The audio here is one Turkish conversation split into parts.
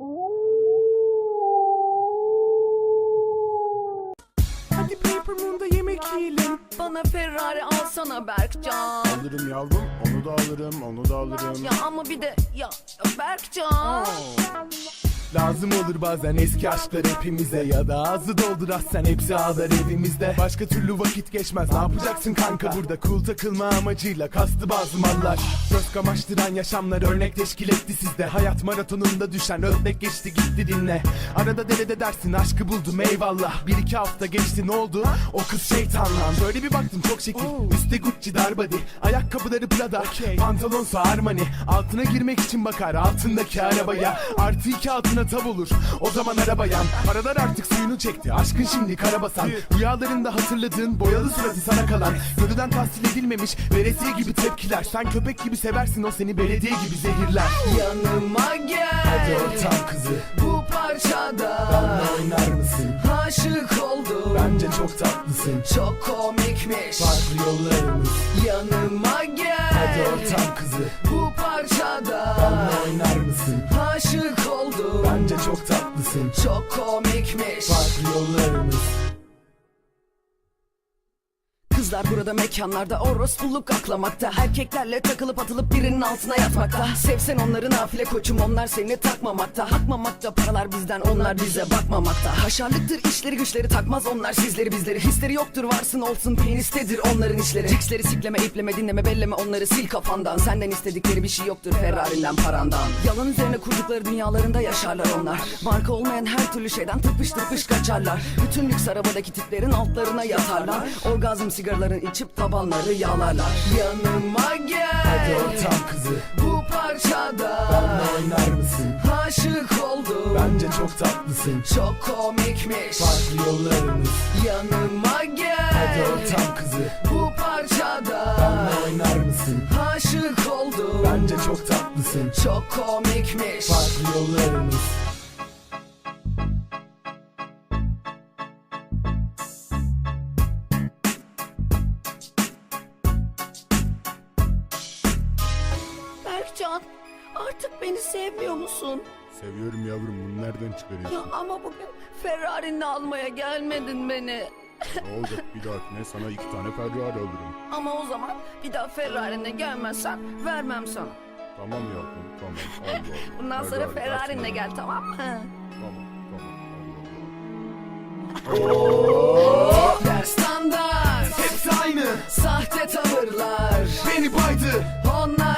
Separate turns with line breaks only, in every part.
Hadi Paper Moon'da yemek yiyelim.
Bana Ferrari alsana Berkcan.
Alırım yavrum, onu da alırım, onu da alırım.
Ya ama bir de ya Berkcan.
Lazım olur bazen eski aşklar hepimize Ya da ağzı doldur sen hepsi ağlar evimizde. Başka türlü vakit geçmez ne yapacaksın kanka Burada? Cool takılma amacıyla kastı bazı mallar. Göz kamaştıran yaşamlar örnek teşkil etti sizde. Hayat maratonunda düşen örnek geçti gitti dinle. Arada derede dersin aşkı buldum eyvallah. Bir iki hafta geçti ne oldu? O kız şeytanla Şöyle bir baktım çok şekil. Üstte Gucci darbadi Ayakkabıları Prada. Pantolonsa Armani. Altına girmek için bakar altındaki arabaya. Artı iki altına tav olur. O zaman arabayan Paralar artık suyunu çekti. Aşkın şimdi karabasan Rüyalarında hatırladığın boyalı suratı sana kalan. Görüden tahsil edilmemiş veresiye gibi tepkiler. Sen köpek gibi seversin o seni belediye gibi zehirler.
Yanıma gel.
Hadi ortam kızı.
Bu parçada.
Benle oynar mısın?
aşık oldum.
Bence çok tatlısın
Çok komikmiş.
Farklı yollarımız
Yanıma gel.
Hadi ortam kızı
Bu parçada
benle oynar mısın?
aşık oldum.
Bence çok tatlısın
Çok komikmiş.
Farklı yollarımız
Kızlar burada mekanlarda orospuluk aklamakta. Erkeklerle takılıp atılıp birinin altına yatmakta. Sevsen onları nafile koçum onlar seni takmamakta. Hakmamakta paralar bizden onlar bize bakmamakta. Haşarlıktır işleri güçleri takmaz onlar sizleri bizleri. Hisleri yoktur varsın olsun penistedir onların işleri. Triksleri sikleme ipleme dinleme belleme onları sil kafandan. Senden istedikleri bir şey yoktur Ferrari'nden parandan. Yalan üzerine kurdukları dünyalarında yaşarlar onlar. Marka olmayan her türlü şeyden tıpış tıpış kaçarlar. Bütün lüks arabadaki tiplerin altlarına yatarlar. Orgazm sigaraların içip tabanları yağlarlar Yanıma gel.
Hadi ortam kızı.
Bu parçada
benle oynar mısın?
aşık oldum.
Bence çok tatlısın.
Çok komikmiş.
Farklı yollarımız.
Yanıma gel.
Hadi ortam kızı.
Bu parçada
benle oynar mısın?
aşık oldum.
Bence çok tatlısın.
Çok komikmiş.
Farklı yollarımız
artık beni sevmiyor musun?
Seviyorum yavrum, bunu nereden çıkarıyorsun?
Ya ama bugün Ferrari'ni almaya gelmedin beni.
Ne olacak bir dahakine sana iki tane Ferrari alırım.
Ama o zaman bir daha Ferrari'ne gelmezsen vermem sana.
Tamam yavrum, tamam. Allah Allah.
Bundan sonra
Ferrari
Ferrari'ne gel tamam mı?
Tamam, tamam. Allah Allah.
Der standart
Hepsi aynı
Sahte tavırlar
Beni baydı
Onlar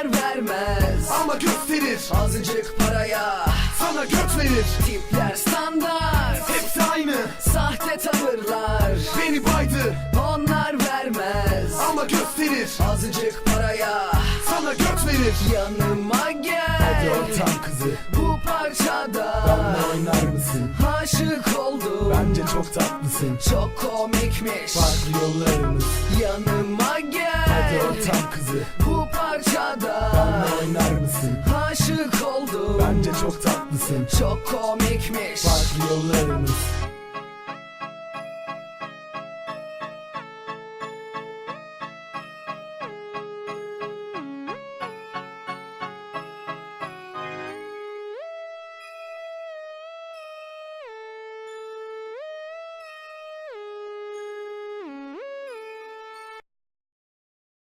ama gösterir
Azıcık paraya.
Sana göt verir.
Tipler standart.
Hepsi aynı.
Sahte tavırlar.
Beni baydı
Onlar vermez.
Ama gösterir
Azıcık paraya.
Sana göt verir.
Yanıma gel.
Hadi ortam kızı.
Bu parçada
benle oynar mısın?
aşık oldum.
Bence çok tatlısın.
Çok komikmiş.
Farklı yollarımız.
Yanıma gel
Hadi ortam kızı.
Bu parçada
benle oynar mısın?
aşık oldum.
Bence çok tatlısın.
Çok komikmiş.
Farklı yollarımız